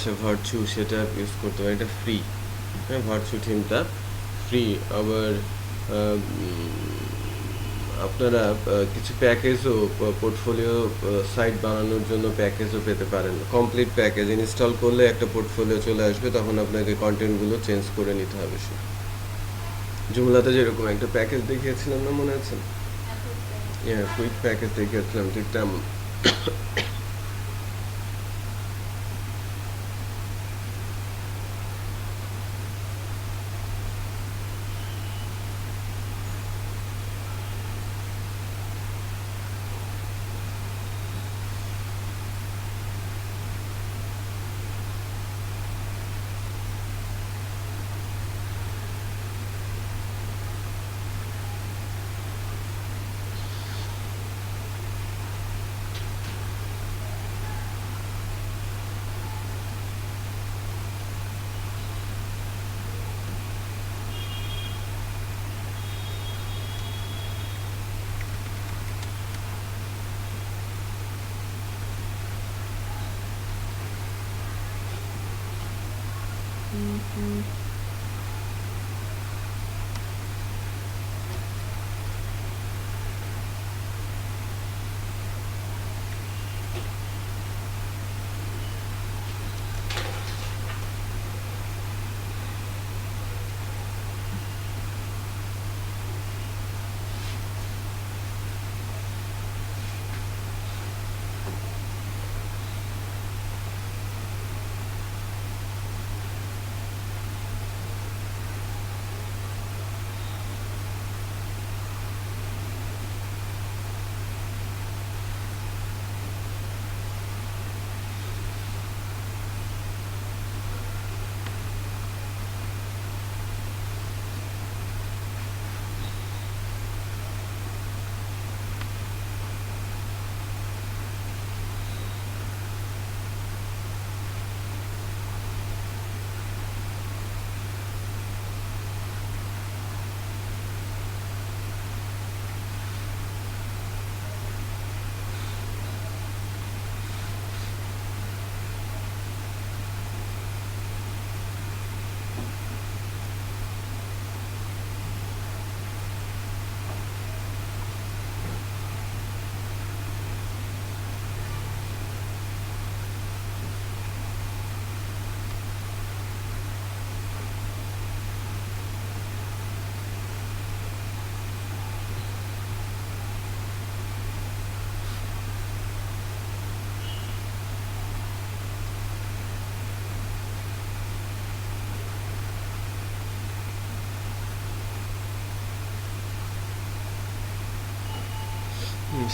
আছে ভার্চু সেটা ইউজ করতে পারেন এটা ফ্রি হ্যাঁ ভার্চু থিমটা ফ্রি আবার আপনারা কিছু প্যাকেজও পোর্টফোলিও সাইট বানানোর জন্য প্যাকেজও পেতে পারেন। কমপ্লিট প্যাকেজ ইনস্টল করলে একটা পোর্টফোলিও চলে আসবে তখন আপনাকে কন্টেন্টগুলো চেঞ্জ করে নিতে হবে সে। জুমলাতে যেরকম একটা প্যাকেজ দেখিয়েছিলাম না মনে আছে? হ্যাঁ কুইক প্যাকেজ দেখিয়েছিলাম ঠিক তেমন। Hmm.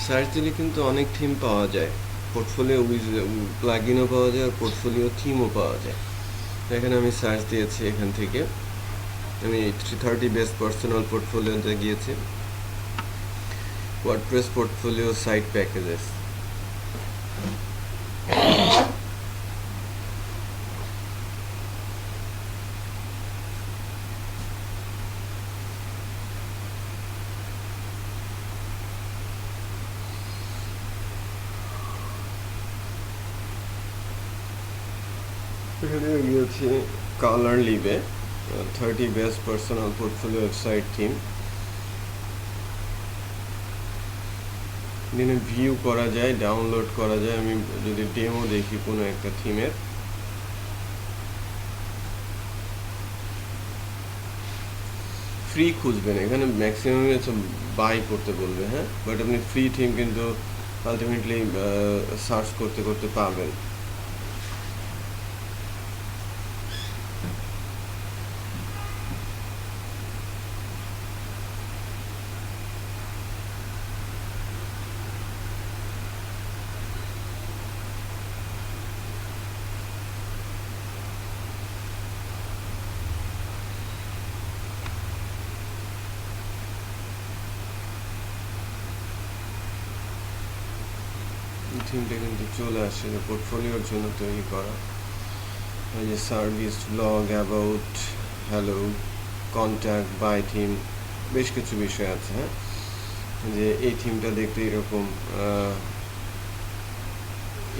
সার্চ দিলে কিন্তু অনেক থিম পাওয়া যায়। পোর্টফোলিও উইজ প্লাগইনও পাওয়া যায়, আর পোর্টফোলিও থিমও পাওয়া যায়। এখানে আমি সার্চ দিয়েছি এখান থেকে। আমি থ্রি থার্টি বেস্ট পার্সোনাল পোর্টফোলিওতে গিয়েছি। ওয়ার্ডপ্রেস পোর্টফোলিও সাইট প্যাকেজেস এখানে কালার লিবে thirty best personal portfolio website theme এখানে ভিউ করা যায় ডাউনলোড করা যায়, আমি যদি ডেমো দেখি কোনো একটা থিমের ফ্রি খুঁজবেন, এখানে ম্যাক্সিমাম বাই করতে বলবে হ্যাঁ? বাট আপনি ফ্রি থিম কিন্তু আলটিমেটলি সার্চ করতে করতে পাবেন থিমটা কিন্তু চলে আসে, যে পোর্টফোলিওর জন্য তৈরি করা। এই যে service blog about hello contact by theme বেশ কিছু বিষয় আছে হ্যাঁ? যে এই থিমটা দেখতে এরকম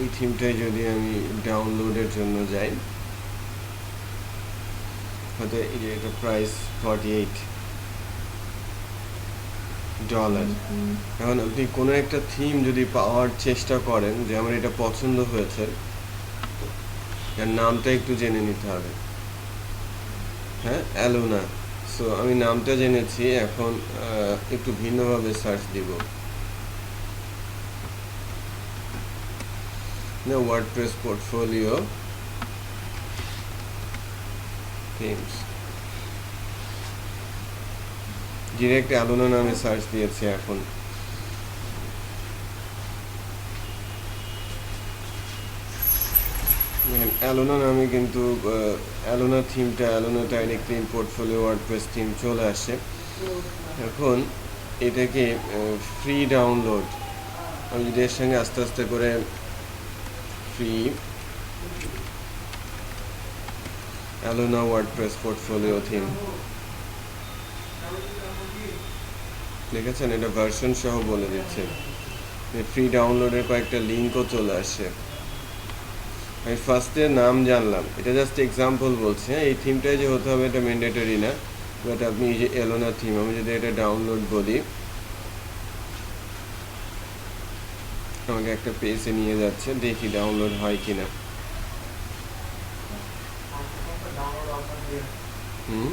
এই থিমটাই যদি আমি ডাউনলোডের জন্য যাই, হয়তো এই এটা প্রাইস ফর্টি এইট ডলার এখন আপনি কোনো একটা থিম যদি পাওয়ার চেষ্টা করেন যে আমার এটা পছন্দ হয়েছে এর নামটা একটু জেনে নিতে হবে। হ্যাঁ? অ্যালোনা। সো আমি নামটা জেনেছি এখন একটু ভিন্নভাবে সার্চ দিব। না WordPress portfolio themes direct Alona নামে সার্চ দিয়েছি এখন। অ্যালোনা নামে কিন্তু অ্যালোনা থিমটা অ্যালোনা টাইনিক থিম পোর্টফোলিও ওয়ার্ডপ্রেস থিম চলে আসে। এখন এটাকে ফ্রি ডাউনলোড আমি যদি এর সঙ্গে আস্তে আস্তে করে free Alona WordPress portfolio theme দেখেছেন এটা ভার্সন সহ বলে দিচ্ছে। ফ্রি ডাউনলোডের কয়েকটা লিঙ্কও চলে আসে আমি ফার্স্টে নাম জানলাম। এটা জাস্ট এক্সাম্পল বলছি। হ্যাঁ এই থিমটাই যে হতে হবে, এটা ম্যান্ডেটরি না। বাট আপনি যে এলোনা থিম আমি যদি এটা ডাউনলোড বলি আমাকে একটা পেজে নিয়ে যাচ্ছে, দেখি ডাউনলোড হয় অপশন দিয়ে হুম?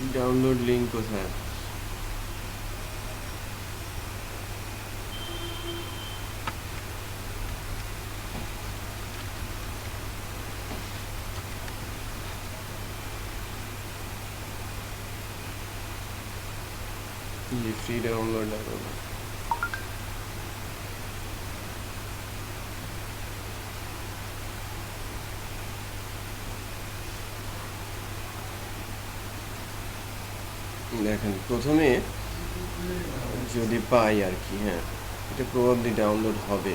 ডাউনলোড লিঙ্ক কোথায় ফ্রি ডাউনলোড লাগবে দেখেন, প্রথমে যদি পাই আর কি হ্যাঁ এটা প্রবাবলি ডাউনলোড হবে।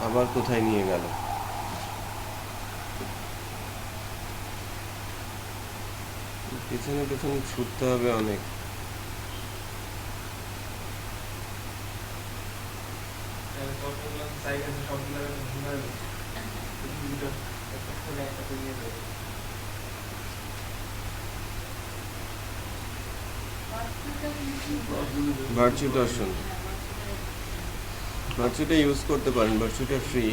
আবার কোথায় নিয়ে গেল? পেছনে পেছনে ছুটতে হবে অনেক। সবগুলো ঘুরে দুটো একটা খুলে একটা দিয়ে দেবে ভার্চু দর্শন ভার্চুটা ইউজ করতে পারেন ভার্চুটা ফ্রি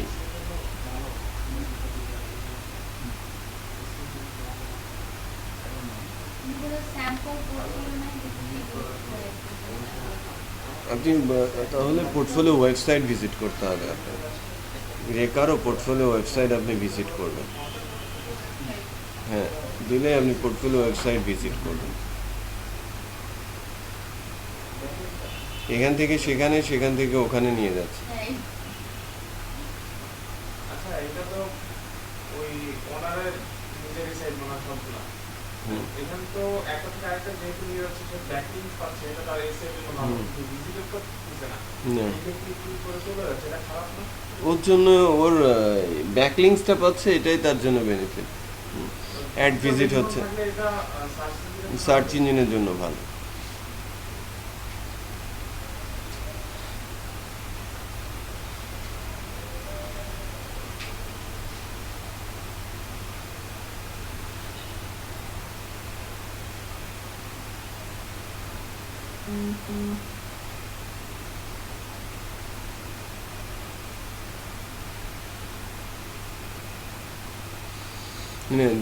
আপনি, তাহলে পোর্টফোলিও ওয়েবসাইট ভিজিট করতে হবে আপনার। রেকারও পোর্টফোলিও ওয়েবসাইট আপনি ভিজিট করবেন। হ্যাঁ দিলে আপনি পোর্টফোলিও ওয়েবসাইট ভিজিট করবেন। এখান থেকে সেখানে সেখান থেকে ওখানে নিয়ে যাচ্ছে। আচ্ছা এটা তো ওই ওনারের নিজেরই সাইড ওনার সবগুলা। হুম। তো একটা থেকে আরেকটা যেহেতু নিয়ে যাচ্ছে সে ব্যাকলিং পাচ্ছে এটা তার এই সাইডে কোনো হুম। করতেছে না। না। এটা কি কি করে চলে যাচ্ছে এটা খারাপ না? ওর জন্য ওর ব্যাকলিংসটা পাচ্ছে এটাই তার জন্য বেনিফিট Ad visit হচ্ছে। সার্চ ইঞ্জিনের জন্য ভালো।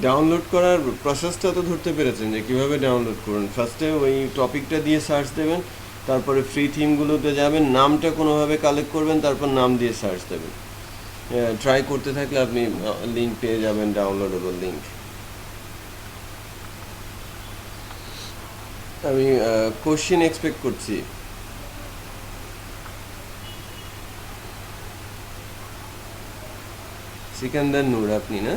ডাউনলোড করার প্রসেসটা তো ধরতে পেরেছেন যে কীভাবে ডাউনলোড করুন। ফার্স্টে ওই টপিকটা দিয়ে সার্চ দেবেন, তারপরে ফ্রি থিমগুলোতে যাবেন, নামটা কোনোভাবে কালেক্ট করবেন, তারপর নাম দিয়ে সার্চ দেবেন। ট্রাই করতে থাকলে আপনি লিঙ্ক পেয়ে যাবেন ডাউনলোডেবল লিঙ্ক আমি কোশ্চিন এক্সপেক্ট করছি। সিকান্দার নূর আপনি না?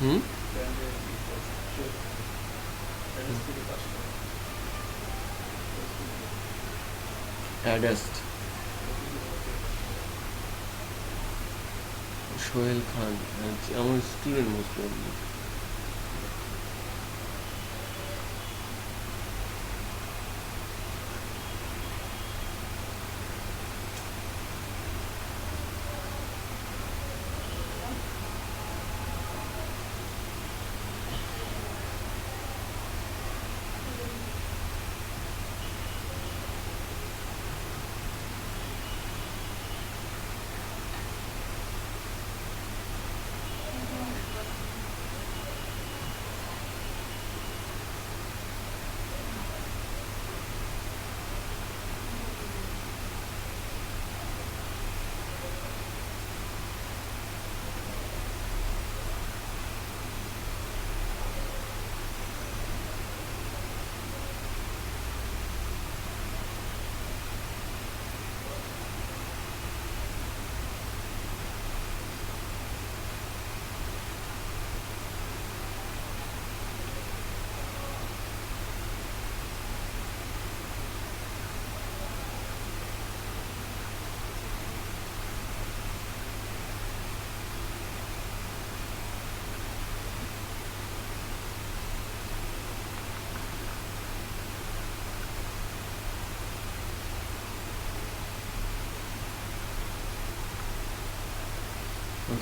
হুম? অ্যাডাস্ট সোহেল খান আমার স্টুডেন্ট মোস্ট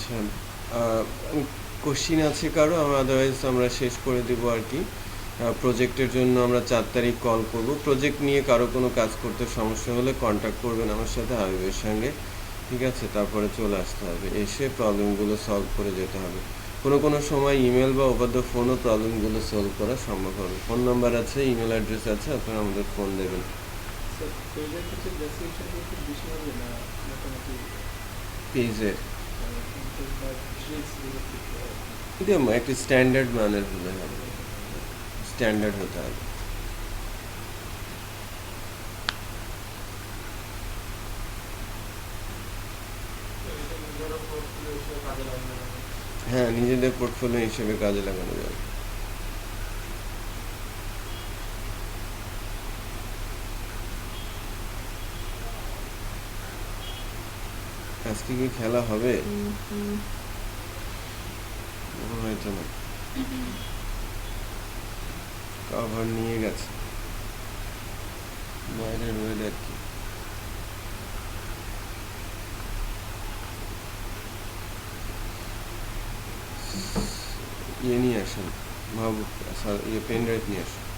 আচ্ছা কোশ্চিন আছে কারও? আমরা আদারওয়াইজ আমরা শেষ করে দেবো আর কি। প্রজেক্টের জন্য আমরা চার তারিখ কল করব। প্রজেক্ট নিয়ে কারও কোনো কাজ করতে সমস্যা হলে কন্ট্যাক্ট করবেন আমার সাথে হাবিবের সঙ্গে। ঠিক আছে? তারপরে চলে আসতে হবে। এসে প্রবলেমগুলো সলভ করে যেতে হবে। কোনো কোনো সময় ইমেল বা ওভার দ্য ফোনও প্রবলেমগুলো সলভ করা সম্ভব হবে। ফোন নাম্বার আছে ইমেল অ্যাড্রেস আছে আপনারা আমাদের ফোন দেবেন। পেজের এটা একটা স্ট্যান্ডার্ড মানের হলে হবে স্ট্যান্ডার্ড হতে হবে হ্যাঁ নিজেদের পোর্টফোলিও হিসেবে কাজে লাগানো যাবে আজকে কি খেলা হবে? হয়তো না। কভার নিয়ে গেছে। বাইরের ওয়েদার কি? ইয়ে নিয়ে আসেন মাহবুব ইয়ে পেন ড্রাইভ নিয়ে আসেন।